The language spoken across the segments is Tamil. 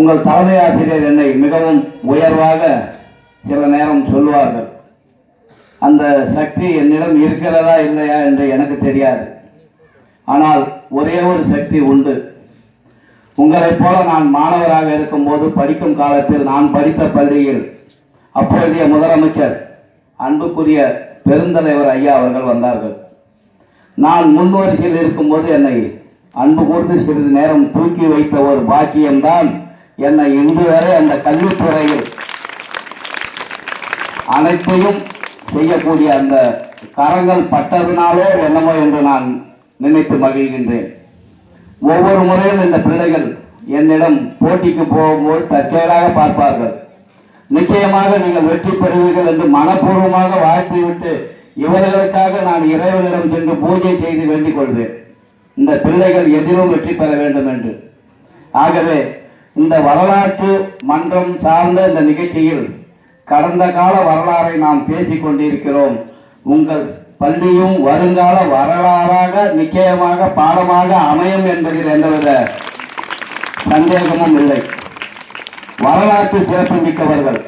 உங்கள் தலைமை ஆசிரியர் என்னை மிகவும் உயர்வாக சில நேரம் சொல்லுவார்கள். அந்த சக்தி என்னிடம் இருக்கிறதா இல்லையா என்று எனக்கு தெரியாது. ஆனால் ஒரே ஒரு சக்தி உண்டு. உங்களைப் போல நான் மாணவராக இருக்கும்போது படிக்கும் காலத்தில் நான் படித்த பள்ளியில் அப்போதைய முதலமைச்சர் அன்புக்குரிய பெருந்தலைவர் ஐயா அவர்கள் வந்தார்கள். நான் முன்வரிசையில் இருக்கும்போது என்னை அன்பு கூர்ந்து சிறிது நேரம் தூக்கி வைத்த ஒரு பாக்கியம்தான் என்னை இன்று வரை அந்த கல்வித்துறையில் அனைத்தையும் செய்யக்கூடிய அந்த கரங்கள் பட்டதுனாலோ என்னமோ என்று நான் நினைத்து மகிழ்கின்றேன். ஒவ்வொரு முறையும் இந்த பிள்ளைகள் என்னிடம் போட்டிக்கு போகும்போது தற்செயலாக பார்ப்பார்கள். நிச்சயமாக நீங்கள் வெற்றி பெறுவீர்கள் என்று மனப்பூர்வமாக வாழ்த்திவிட்டு இவர்களுக்காக நான் இறைவனிடம் சென்று பூஜை செய்து வேண்டிக் கொள்வேன். இந்த பிள்ளைகள் எதிலும் வெற்றி பெற வேண்டும் என்று. ஆகவே இந்த வரலாற்று மன்றம் சார்ந்த இந்த நிகழ்ச்சியில் கடந்த கால வரலாறை நாம் பேசிக் கொண்டிருக்கிறோம். உங்கள் பள்ளியும் வருங்கால வரலாறாக நிச்சயமாக பாடமாக அமையும் என்பதில் எந்தவித சந்தேகமும் இல்லை. வரலாற்று சிறப்பு மிக்கவர்கள்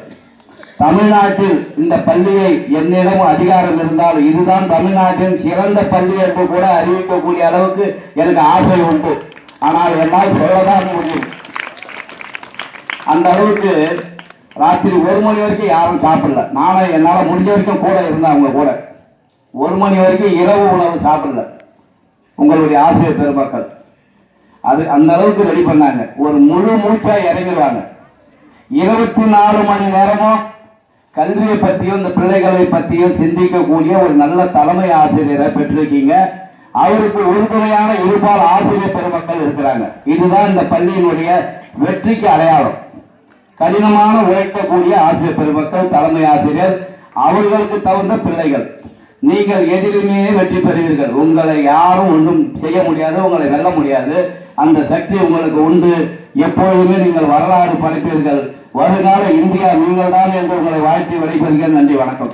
தமிழ்நாட்டில் இந்த பள்ளியை என்னிடம் அதிகாரம் இருந்தால் இதுதான் தமிழ்நாட்டின் சிறந்த பள்ளி என்று கூட அறிவிக்கக்கூடிய அளவுக்கு எனக்கு ஆசை உண்டு. ஆனால் என்னால் சொல்லதான் முடியும். அந்த அளவுக்கு ராத்திரி ஒரு மணி வரைக்கும் யாரும் சாப்பிடல. நானும் என்னால் முடிஞ்ச வரைக்கும் கூட இருந்தேன் அவங்க கூட. ஒரு மணி வரைக்கும் இரவு உணவு சாப்பிடல. உங்களுடைய ஆசிரியர் பெருமக்கள். அது அந்த அளவுக்கு ரெடி பண்ணாங்க. ஒரு முழு மூச்சா இறங்கிடுவாங்க. இருபத்தி நாலு மணி நேரமும் கல்வியை பற்றியும் இந்த பிள்ளைகளை பற்றியும் சிந்திக்கக்கூடிய ஒரு நல்ல தலைமை ஆசிரியரை பெற்றிருக்கீங்க. அவருக்கு உறுதுணையான இருபால் ஆசிரியர் பெருமக்கள் இருக்கிறாங்க. இதுதான் இந்த பள்ளியினுடைய வெற்றிக்கு அடையாளம். கடினமான உழைக்கக்கூடிய ஆசிரியர் பெருமக்கள் தலைமை ஆசிரியர் அவர்களுக்கு தகுந்த பிள்ளைகள். நீங்கள் எதிலுமே வெற்றி பெறுவீர்கள். உங்களை யாரும் ஒன்றும் செய்ய முடியாது உங்களை வெல்ல முடியாது. அந்த சக்தி உங்களுக்கு உண்டு. எப்பொழுதுமே நீங்கள் வரலாறு படைப்பீர்கள். வருங்கால இந்தியா நீங்கள் தான் என்று உங்களை வாழ்த்தி விடைபெறுகிறேன். நன்றி வணக்கம்.